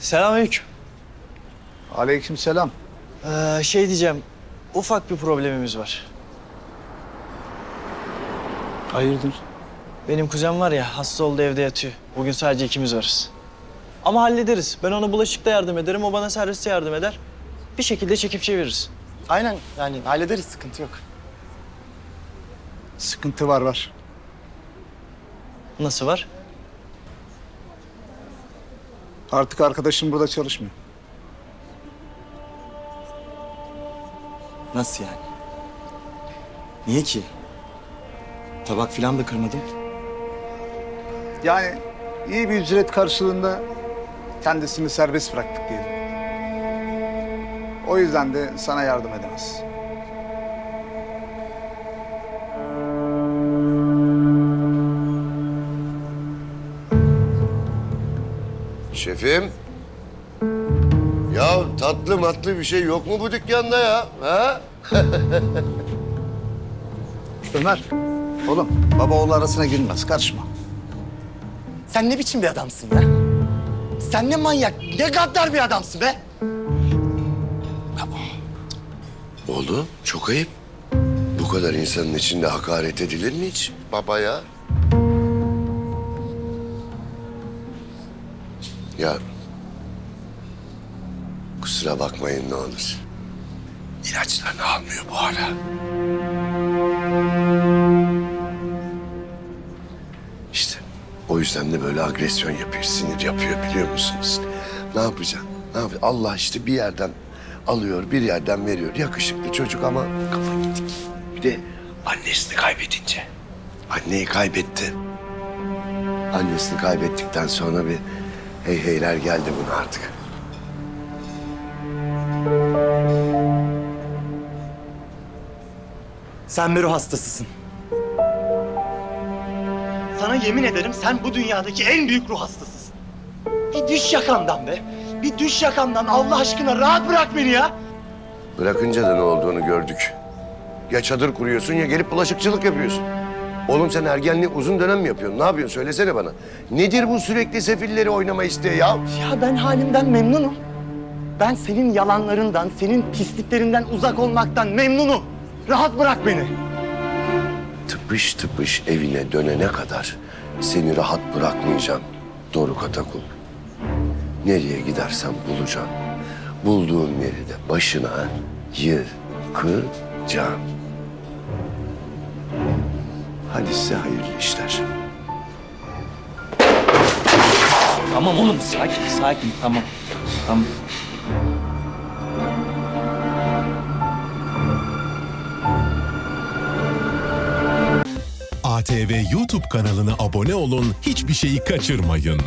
Selamünaleyküm. Aleykümselam. Ee, şey diyeceğim, ufak bir problemimiz var. Hayırdır? Benim kuzen var ya, hasta oldu evde yatıyor. Bugün sadece ikimiz varız. Ama hallederiz. Ben ona bulaşıkta yardım ederim, o bana serviste yardım eder. Bir şekilde çekip çeviririz. Aynen yani hallederiz sıkıntı yok. Sıkıntı var var. Nasıl var? Artık arkadaşım burada çalışmıyor. Nasıl yani? Niye ki? Tabak filan da kırmadım. Yani iyi bir ücret karşılığında kendisini serbest bıraktık diyelim. O yüzden de sana yardım edemez. Şefim. Ya tatlı matlı bir şey yok mu bu dükkanda ya? Ha? Ömer, oğlum baba oğul arasına girmez. Karışma. Sen ne biçim bir adamsın ya? Sen ne manyak, ne gaddar bir adamsın be? Oğlum çok ayıp. Bu kadar insanın içinde hakaret edilir mi hiç babaya? Ya kusura bakmayın ne olur. İlaçlarını almıyor bu ara. İşte o yüzden de böyle agresyon yapıyor, sinir yapıyor biliyor musunuz? Ne yapacaksın? Ne yapacak? Allah işte bir yerden alıyor, bir yerden veriyor. Yakışıklı çocuk ama kafa gidik. Bir de annesini kaybedince. Anneyi kaybetti. Annesini kaybettikten sonra bir hey heyler geldi buna artık. Sen bir ruh hastasısın. Sana yemin ederim sen bu dünyadaki en büyük ruh hastasısın. Bir düş yakamdan be. Bir düş yakamdan Allah aşkına rahat bırak beni ya. Bırakınca da ne olduğunu gördük. Ya çadır kuruyorsun ya gelip bulaşıkçılık yapıyorsun. Oğlum sen ergenliği uzun dönem mi yapıyorsun? Ne yapıyorsun? Söylesene bana. Nedir bu sürekli sefilleri oynama isteği ya? Ya ben halimden memnunum. Ben senin yalanlarından, senin pisliklerinden uzak olmaktan memnunum. Rahat bırak beni. Tıpış tıpış evine dönene kadar seni rahat bırakmayacağım. Doruk Atakul. Nereye gidersen bulacağım. Bulduğum yeri de başına yıkacağım. Hadi size hayırlı işler. Tamam oğlum sakin sakin tamam. Tamam. ATV YouTube kanalına abone olun, hiçbir şeyi kaçırmayın.